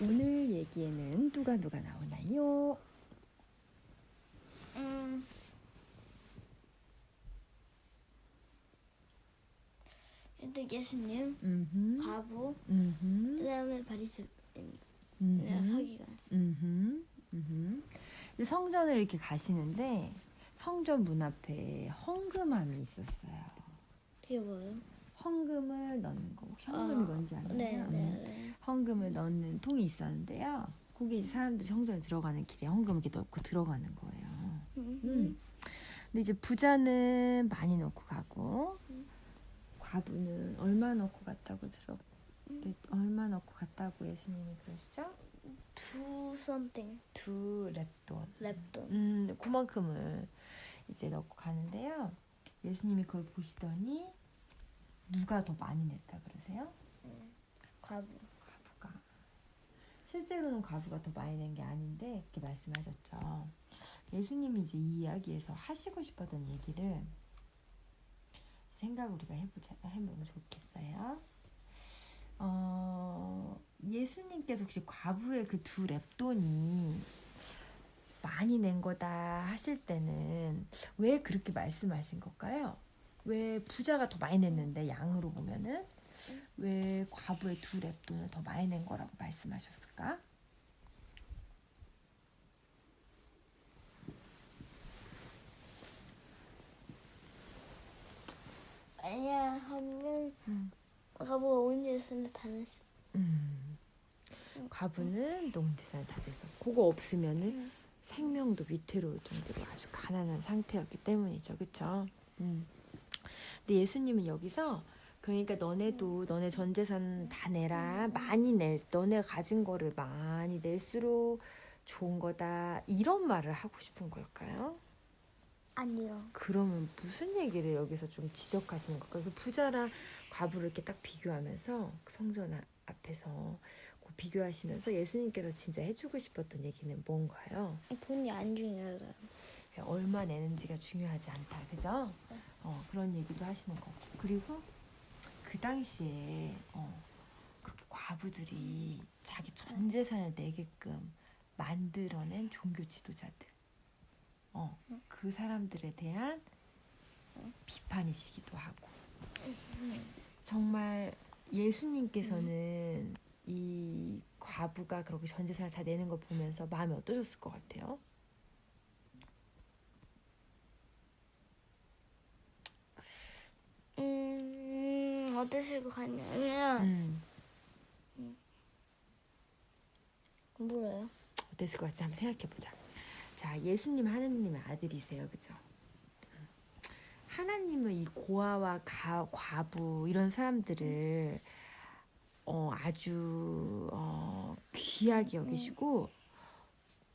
오늘 얘기에는 누가 누가 나오나요? 음. 일단 예수님, 음흠. 과부, 음흠. 그다음에 바리새인, 음흠. 서기관. 음흠. 음흠. 이제 성전을 이렇게 가시는데 성전 문 앞에 헌금함이 있었어요. 그게 뭐예요? 헌금을 넣는 거. 헌금이 아, 뭔지 아나요? 네, 음. 네, 네. 헌금을 넣는 통이 있었는데요. 거기 사람들이 성전에 들어가는 길에 헌금 이렇게 넣고 들어가는 거예요. 음. 음. 근데 이제 부자는 많이 넣고 가고 과부는 얼마 넣고 갔다고 들어 네, 얼마 넣고 갔다고 예수님이 그러시죠? 두 something 두 랩돈. 랩돈. 음, 그만큼을 이제 넣고 가는데요. 예수님이 그걸 보시더니 누가 더 많이 냈다 그러세요? 과부. 과부가. 실제로는 과부가 더 많이 낸 게 아닌데 그렇게 말씀하셨죠. 예수님이 이제 이 이야기에서 하시고 싶었던 얘기를 생각 우리가 해보자 해보면 좋겠어요. 어, 예수님께서 혹시 과부의 그 두 랩돈이 많이 낸 거다 하실 때는 왜 그렇게 말씀하신 걸까요? 왜 부자가 더 많이 냈는데 양으로 보면은 왜 과부의 두 랩돈을 더 많이 낸 거라고 말씀하셨을까? 아니야 하면 음. 과부가 온 예수를 다 냈어. 음. 과부는 온 재산이 다 돼서 그거 없으면은 음. 생명도 위태로울 정도로 아주 가난한 상태였기 때문이죠, 그렇죠? 음. 근데 예수님은 여기서 그러니까 너네도 너네 전 재산 다 내라 많이 낼 너네 가진 거를 많이 낼수록 좋은 거다 이런 말을 하고 싶은 걸까요? 아니요. 그러면 무슨 얘기를 여기서 좀 지적하시는 걸까요? 그 부자랑 과부를 이렇게 딱 비교하면서 그 성전 아- 앞에서 그 비교하시면서 예수님께서 진짜 해주고 싶었던 얘기는 뭔가요? 돈이 안 중요하다. 예, 얼마 내는지가 중요하지 않다, 그죠? 어, 그런 얘기도 하시는 거고. 그리고 그 당시에 어, 그렇게 과부들이 자기 전 재산을 내게끔 만들어낸 종교 지도자들, 어, 그 사람들에 대한 비판이시기도 하고. 정말 예수님께서는 이 과부가 그렇게 전 재산을 다 내는 걸 보면서 마음이 어떠셨을 것 같아요? 어땠을 것 같냐면 음. 뭐래요? 어땠을 것 같지 한번 생각해 보자. 자, 예수님 하나님의 아들이세요, 그죠? 하나님은 이 고아와 가, 과부 이런 사람들을 어, 아주 어, 귀하게 여기시고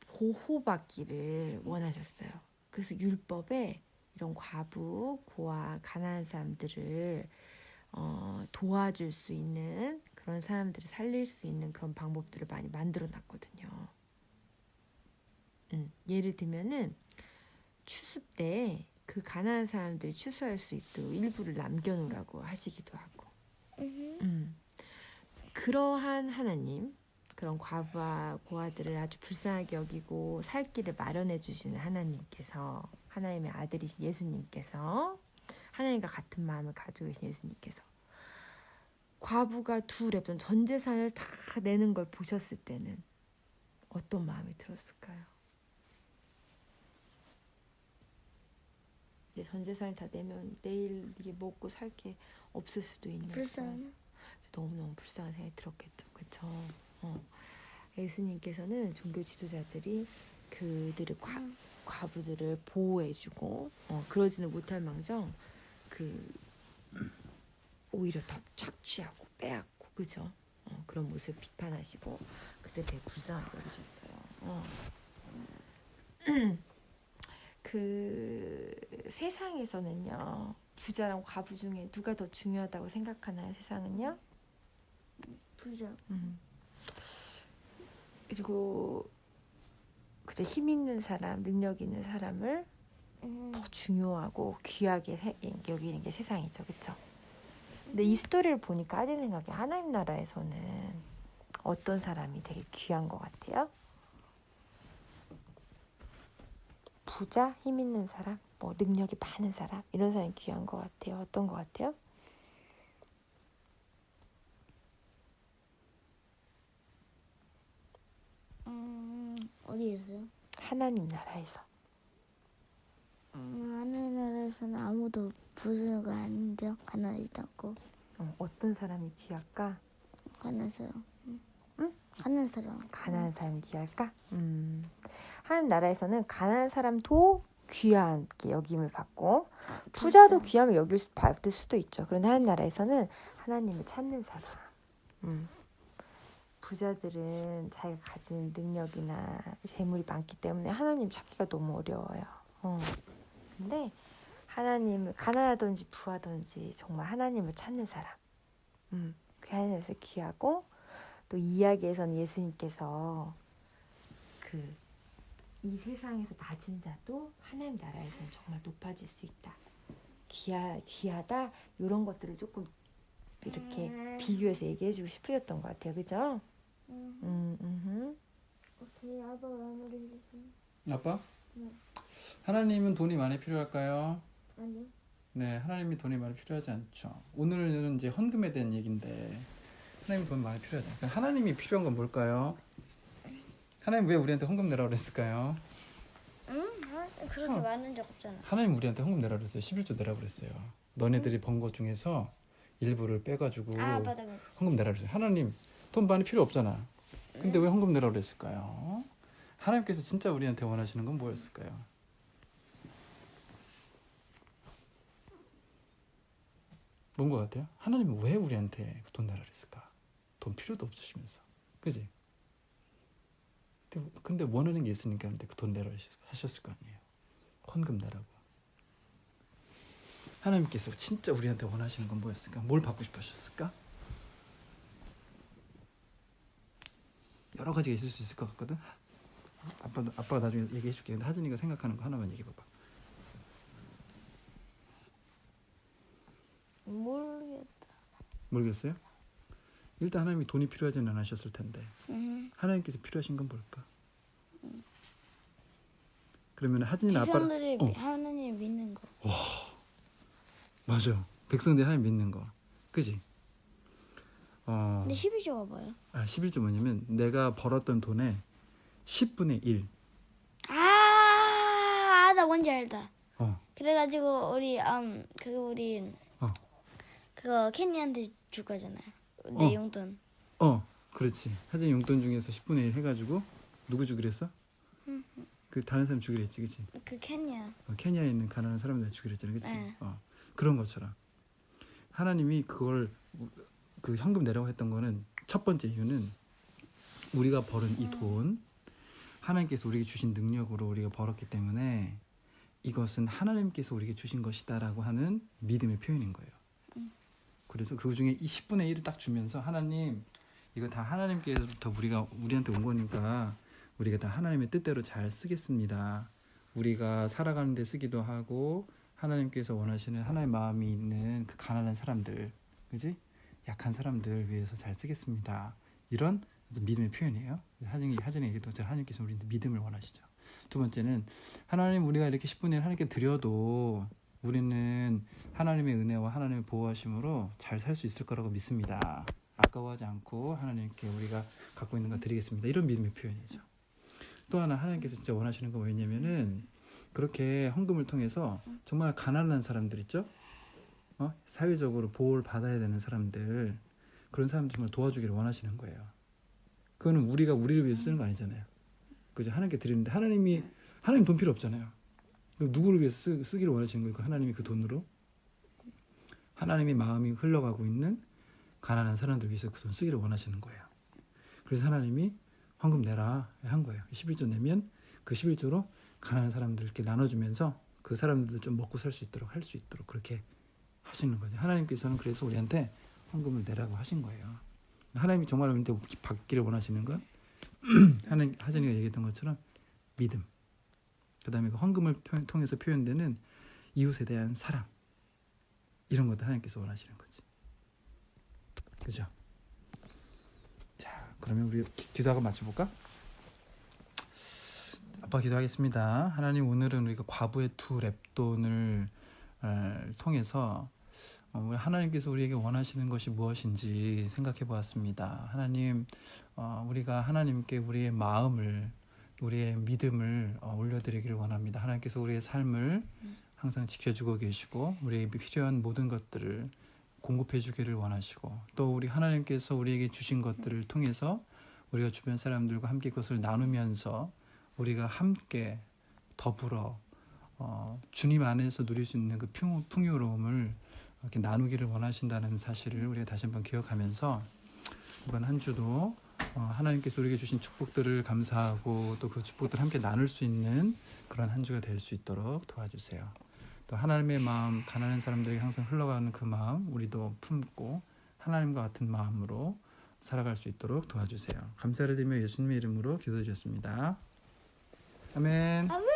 보호받기를 원하셨어요. 그래서 율법에 이런 과부, 고아, 가난한 사람들을 어, 도와줄 수 있는 그런 사람들을 살릴 수 있는 그런 방법들을 많이 만들어 놨거든요. 음, 예를 들면은 추수 때 그 가난한 사람들이 추수할 수 있도록 일부를 남겨놓으라고 하시기도 하고, 음. 음, 그러한 하나님, 그런 과부와 고아들을 아주 불쌍하게 여기고 살 길을 마련해 주시는 하나님께서 하나님의 아들이신 예수님께서 하나님과 같은 마음을 가지고 계신 예수님께서 과부가 두 랩돈 전 재산을 다 내는 걸 보셨을 때는 어떤 마음이 들었을까요? 이제 전 재산을 다 내면 내일 이게 먹고 살 게 없을 수도 있는 불쌍해. 너무 너무 불쌍한 생각이 들었겠죠. 그쵸? 어. 예수님께서는 종교 지도자들이 그들의 과, 음. 과부들을 보호해주고 어, 그러지는 못할 망정 그 오히려 더 착취하고 빼앗고 그죠? 어, 그런 모습 비판하시고 그때 되게 불쌍하게 여기셨어요. 어. 그 세상에서는요 부자랑 과부 중에 누가 더 중요하다고 생각하나요? 세상은요? 부자. 음. 그리고 그저 힘 있는 사람, 능력 있는 사람을 음. 더 중요하고 귀하게 세- 여기는 게 세상이죠, 그렇죠? 근데 이 스토리를 보니까 하는 생각이 하나님 나라에서는 어떤 사람이 되게 귀한 것 같아요? 부자, 힘 있는 사람, 뭐 능력이 많은 사람 이런 사람이 귀한 것 같아요. 어떤 것 같아요? 음, 어디에서요? 하나님 나라에서. 음, 하늘나라에서는 아무도 부수는 거 아닌데요. 가난하지도 않고 어, 어떤 사람이 귀할까? 가난 사람. 응? 응? 가난 사람. 가난한 사람이 귀할까? 음. 하나님 나라에서는 가난한 사람도 귀하게 여김을 받고 부자도 귀함을 여길 수, 받을 수도 있죠. 그런데 하나님 나라에서는 하나님을 찾는 사람. 음. 부자들은 자기가 가진 능력이나 재물이 많기 때문에 하나님 찾기가 너무 어려워요. 어. 근데 하나님을 가난하든지 부하든지 정말 하나님을 찾는 사람. 음. 그 하나님에서 귀하고 또이 이야기에서는 예수님께서 그 이 세상에서 낮은 자도 하나님 나라에서는 정말 높아질 수 있다. 귀하, 귀하다 이런 것들을 조금 이렇게 음. 비교해서 얘기해주고 싶으셨던 것 같아요, 그죠? 음, 음, 음, 오케이 아빠 마무리 해주세요. 아빠? 네. 하나님은 돈이 많이 필요할까요? 아니요. 네, 하나님이 돈이 많이 필요하지 않죠. 오늘은 이제 헌금에 대한 얘기인데 하나님 돈 많이 필요하지 않아요. 하나님이 필요한 건 뭘까요? 하나님 왜 우리한테 헌금 내라 그랬을까요? 응? 아, 그렇게 어. 많은 적 없잖아. 하나님 우리한테 헌금 내라 그랬어요. 11조 내라 그랬어요. 너네들이 번것 중에서 일부를 빼가지고 아 맞아 맞아. 헌금 내라 그랬어요. 하나님 돈 많이 필요 없잖아. 근데 왜 헌금 내라 그랬을까요? 하나님께서 진짜 우리한테 원하시는 건 뭐였을까요? 뭔 것 같아요? 하나님은 왜 우리한테 돈 내라 그랬을까? 돈 필요도 없으시면서, 그지? 근데, 원하는 게 있으니까 그돈 내라 하셨을 거 아니에요. 헌금 내라고. 하나님께서 진짜 우리한테 원하시는 건 뭐였을까? 뭘 받고 싶으셨을까? 여러 가지가 있을 수 있을 것 같거든. 아빠 아빠가 나중에 얘기해 줄게. 근데 하진이가 생각하는 거 하나만 얘기해 봐봐. 모르겠다. 모르겠어요? 일단 하나님이 돈이 필요하지는 않으셨을 텐데 응. 하나님께서 필요하신 건 뭘까? 그러면 하진이는 아빠를 백성들이 어. 미- 하나님 믿는 거. 맞아. 백성들이 하나님 믿는 거, 그지? 어, 근데 12조가 뭐예요? 아, 11조 뭐냐면 내가 벌었던 돈의 10분의 1. 아, 아, 나 뭔지 알다. 어, 그래가지고 우리 음 그거 우리 어. 그거 케니한테 줄 거잖아요. 내 어. 용돈. 어, 그렇지. 하진이 용돈 중에서 10분의 1 해가지고 누구 주기로 했어? 그 다른 사람 주기로 했지, 그치? 그 케냐. 어, 케냐에 있는 가난한 사람들 주기로 했잖아, 그치? 네. 어, 그런 것처럼 하나님이 그걸 그 현금 내라고 했던 거는 첫 번째 이유는 우리가 벌은 이 돈 하나님께서 우리에게 주신 능력으로 우리가 벌었기 때문에 이것은 하나님께서 우리에게 주신 것이다라고 하는 믿음의 표현인 거예요. 그래서 그 중에 이 10분의 1을 딱 주면서 하나님 이거 다 하나님께서부터 우리가 우리한테 온 거니까 우리가 다 하나님의 뜻대로 잘 쓰겠습니다. 우리가 살아가는 데 쓰기도 하고 하나님께서 원하시는 하나의 마음이 있는 그 가난한 사람들, 그지? 약한 사람들 위해서 잘 쓰겠습니다. 이런 믿음의 표현이에요. 하진이 얘기도 하나님께서 우리한테 믿음을 원하시죠. 두 번째는 하나님 우리가 이렇게 10분의 1 하나님께 드려도 우리는 하나님의 은혜와 하나님의 보호하심으로 잘 살 수 있을 거라고 믿습니다. 아까워하지 않고 하나님께 우리가 갖고 있는 거 드리겠습니다. 이런 믿음의 표현이죠. 또 하나 하나님께서 진짜 원하시는 건 뭐냐면은 그렇게 헌금을 통해서 정말 가난한 사람들 있죠? 어? 사회적으로 보호를 받아야 되는 사람들 그런 사람들 정말 도와주기를 원하시는 거예요. 그거는 우리가 우리를 위해서 쓰는 거 아니잖아요. 그죠? 하나님께 드리는데 하나님이 하나님 돈 필요 없잖아요. 누구를 위해서 쓰, 쓰기를 원하시는 거예요? 그 하나님이 그 돈으로 하나님의 마음이 흘러가고 있는 가난한 사람들 위해서 그 돈 쓰기를 원하시는 거예요. 그래서 하나님이 헌금 내라 한 거예요. 11조 내면 그 11조로 가난한 사람들께 나눠주면서 그 사람들도 좀 먹고 살 수 있도록 할 수 있도록 그렇게 하시는 거죠. 하나님께서는 그래서 우리한테 헌금을 내라고 하신 거예요. 하나님이 정말 우리한테 받기를 원하시는 건 하나님 하진이가 얘기했던 것처럼 믿음. 그다음에 그 헌금을 표- 통해서 표현되는 이웃에 대한 사랑. 이런 것도 하나님께서 원하시는 거지. 그죠? 자, 그러면 우리 기- 기도하고 맞춰볼까? 아빠 기도하겠습니다. 하나님 오늘은 우리가 과부의 두 랩돈을 어, 통해서 어, 우리 하나님께서 우리에게 원하시는 것이 무엇인지 생각해 보았습니다. 하나님, 어, 우리가 하나님께 우리의 마음을, 우리의 믿음을 어, 올려드리기를 원합니다. 하나님께서 우리의 삶을 항상 지켜주고 계시고, 우리에게 필요한 모든 것들을 공급해 주기를 원하시고, 또 우리 하나님께서 우리에게 주신 것들을 통해서 우리가 주변 사람들과 함께 그것을 나누면서 우리가 함께 더불어 어, 주님 안에서 누릴 수 있는 그 풍, 풍요로움을 이렇게 나누기를 원하신다는 사실을 우리가 다시 한번 기억하면서 이번 한 주도 어, 하나님께서 우리에게 주신 축복들을 감사하고 또 그 축복들을 함께 나눌 수 있는 그런 한 주가 될 수 있도록 도와주세요. 또 하나님의 마음, 가난한 사람들에게 항상 흘러가는 그 마음 우리도 품고 하나님과 같은 마음으로 살아갈 수 있도록 도와주세요. 감사를 드리며 예수님의 이름으로 기도드렸습니다. 아멘. 아멘.